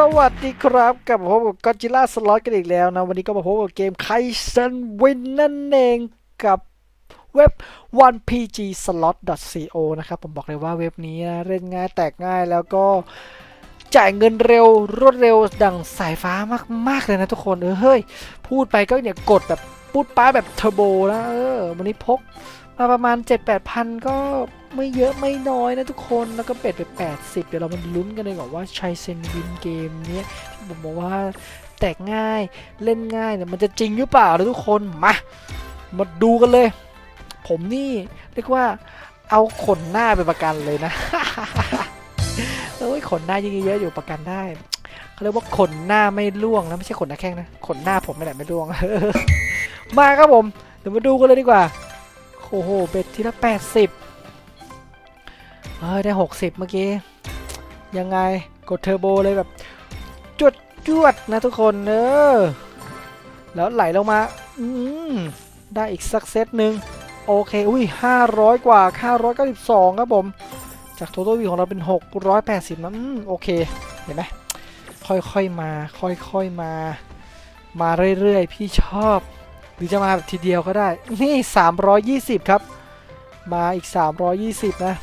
สวัสดีครับกลับมาพบกับก็จิล่าสล็อตกันอีกแล้วนะ วันนี้ก็มาพบกับเกมไคเซนวินนั่นเองกับเว็บ 1pgslot.co นะครับ ผมบอกเลยว่าเว็บนี้นะเล่นง่ายแตกง่ายแล้วก็จ่ายเงินเร็วรวดเร็วดังสายฟ้ามาก ๆ เลยนะทุกคนเออเฮ้ย พูดไปก็เนี่ยกดแบบปูดป้าแบบเทอร์โบนะเออ วันนี้พกมาประมาณ 7-8พันก็ ไม่เยอะไม่น้อยนะทุกคนแล้วก็เป็ดไป 80 เดี๋ยวเรามาลุ้นกันเลยก่อนว่าชัยเซนวินเกมนี้ที่ผมบอกว่าแตกง่ายเล่นง่ายเนี่ยมันจะจริงหรือเปล่านะทุกคนมามาดูกันเลย ผมนี่เรียกว่าเอาขนหน้าไปประกันเลยนะเอ้ยขนหน้ายิ่งเยอะอยู่ประกันได้เขาเรียกว่าขนหน้าไม่ร่วงนะไม่ใช่ขนหน้าแข้งนะขนหน้าผมไม่แหละไม่ร่วงมาครับผมเดี๋ยวมาดูกันเลยดีกว่าโอ้โหเบ็ดทีละแปดสิบ เออได้หกสิบเมื่อกี้ ยังไงกดเทอร์โบเลยแบบจวดจวดนะทุกคนเออแล้วไหลลงมาอืมได้อีกสักเซตหนึ่งโอเค อุ้ยห้าร้อยกว่าห้าร้อยเก้าสิบสองครับผม จาก total view ของเราเป็นหกร้อยแปดสิบนะอืมโอเค เห็นไหมค่อยๆมา ค่อยๆมา มาเรื่อยๆ พี่ชอบ หรือจะมาแบบทีเดียวก็ได้ นี่ 320 ครับ มาอีก 320 นะ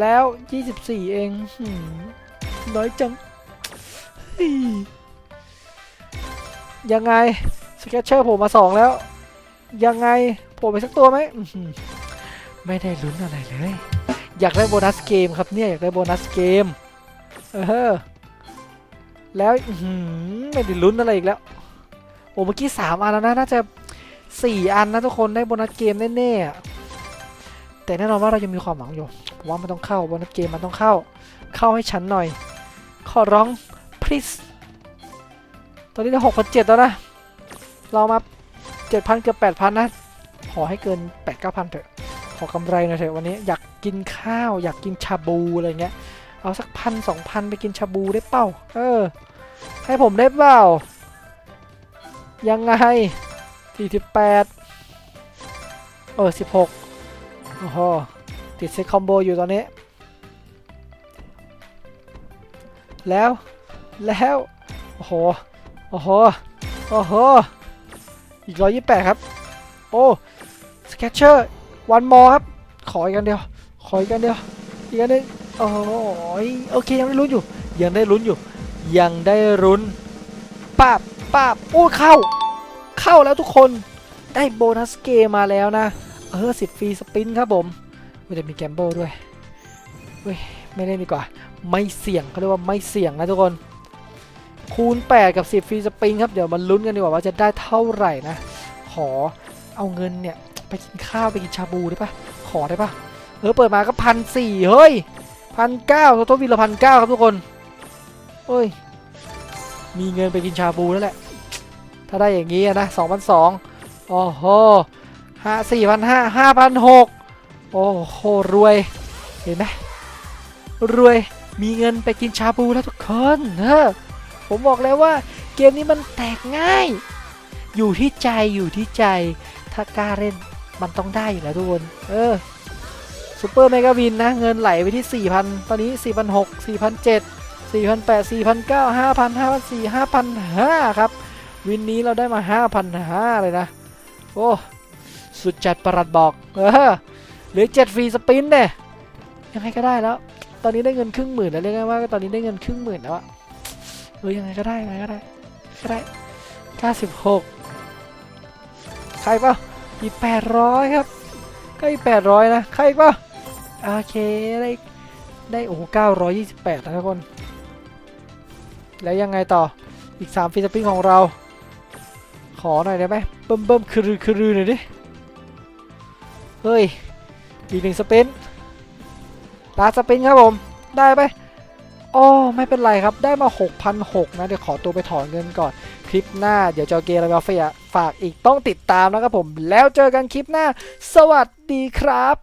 แล้ว 24 เองน้อยจัง ยังไง สเก็ตเชอร์ผมมา 2 แล้ว ยังไงผมไปสักตัวไหม ไม่ได้ลุ้นอะไรเลย อยากได้โบนัสเกมครับเนี่ย อยากได้โบนัสเกม เออ แล้วไม่ได้ลุ้นอะไรอีกแล้ว โอ้เมื่อกี้สามอันแล้วนะ น่าจะสี่อันนะทุกคนได้โบนัสเกมแน่ๆแต่แน่นอนว่าเรายังมีความหวังอยู่ ว่ามันต้องเข้าบนัสเกมมันต้องเข้า เข้าให้ฉันหน่อย ขอร้อง please ตอนนี้ได้หกพันเจ็ดแล้วนะ เรามาเจ็ดพันเกือบแปดพันนะ ขอให้เกินแปดเก้าพันเถอะ ขอกำไรหน่อยเถอะวันนี้อยากกินข้าว อยากกินชาบูอะไรเงี้ย เอาสักพันสองพันไปกินชาบูได้เปล่าเออ ให้ผมได้เปล่า ยังไง48เออ16โอ้โห ติดเซตคอมโบอยู่ตอนนี้ แล้ว แล้ว โอ้โห โอ้โห โอ้โห อีก128ครับ โอ้สเก็ตเชอร์วันมอครับ ขออีกอันเดียว ขออีกอันเดียว อีกอันนึงโอ้ยโอเค ยังได้ลุ้นอยู่ ยังได้ลุ้นอยู่ ยังได้ลุ้นป้าบป้าบโอ้เข้า เข้าแล้วทุกคน ได้โบนัสเกมมาแล้วนะ เออสิบฟรีสปินครับผม ไม่ได้มีแกมโบด้วยเว้ยไม่เล่นดีกว่า ไม่เสี่ยงเขาเรียกว่าไม่เสี่ยงนะทุกคน คูณ 8 กับ 10ฟรีสปินครับ เดี๋ยวมาลุ้นกันดีกว่าว่าจะได้เท่าไหร่นะ ขอเอาเงินเนี่ย ไปกินข้าวไปกินชาบูได้ปะขอได้ปะเออเปิดมาก็พันสี่เฮ้ยพันเก้าตัววีละพันเก้าครับทุกคนเฮ้ย มีเงินไปกินชาบูแล้วแหละ ถ้าได้อย่างนี้นะสองพันสองโอ้โหห้าสี่พันห้าห้าพันหก โอ้โหรวย เห็นไหมรวยมีเงินไปกินชาบูแล้วทุกคนเออผมบอกแล้วว่าเกมนี้มันแตกง่าย อยู่ที่ใจอยู่ที่ใจ ถ้ากล้าเล่นมันต้องได้อยู่แล้วทุกคน เออซูเปอร์เมกาวินนะ เงินไหลไปที่ 4,000 ตอนนี้ 4,600 4,700 4,800 4,900 5,000 5,400 5,500 ครับ วินนี้เราได้มา 5,500 เลยนะ โอ้ สุดจัดประหลัดบอก เออ หลือ7ฟรีสปินเนี่ยยังไงก็ได้แล้ว ตอนนี้ได้เงินครึ่งหมื่นแล้วเรียกง่ายว่าตอนนี้ได้เงินครึ่งหมื่นแล้วอะเออยังไงก็ได้ยังไงก็ได้ก็ได้96ใครเปล่าอีก800ครับก็อีก800นะใครเปล่าโอเคได้ได้โอ้โห928นะทุกคน แล้วยังไงต่ออีก3ฟิสปินของเรา ขอหน่อยได้ไหมเบิ่มเบิ่มคือรือคือรือหน่อยดิเฮ้ย อีกหนึ่งสปินลาสปินครับผม ได้ไปอ๋อไม่เป็นไรครับ ได้มา 6,006นะ เดี๋ยวขอตัวไปถอนเงินก่อน คลิปหน้าเดี๋ยวจอาเกลมาเฟียฝากอีกต้องติดตามนะครับผม แล้วเจอกันคลิปหน้า สวัสดีครับ